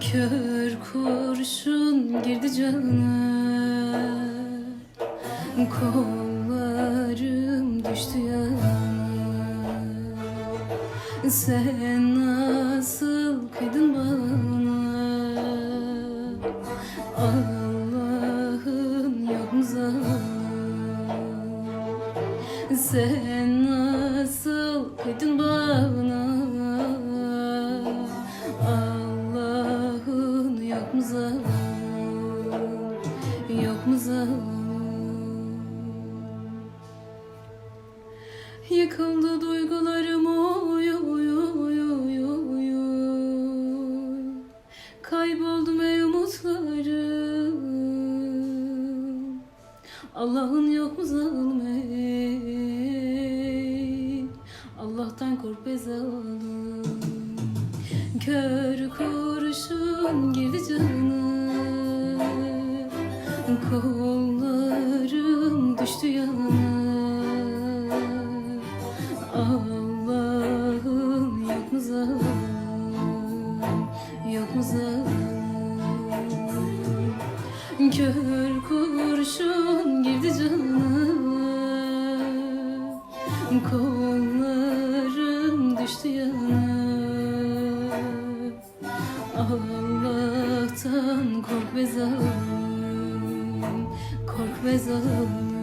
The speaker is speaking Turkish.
Kör kurşun girdi cana Kollarım düştü yana Sen nasıl kıydın bana? Allah'ın yok mu zalim? Sen nasıl kıydın bana yok mu zalim Yok mu zalim Yıkıldı duygularım oy oy oy oy oy oy. Kayboldum ey umutlarım. Allah'ın yok mu zalim ey Allah'tan kork be zalim Kör kurşun girdi canım Kollarım düştü yana. Allah'ım yok mu zalim? Yok mu zalim? Kör kurşun girdi canım Kollarım düştü yana Allah'tan kork be zalim Kork be zalim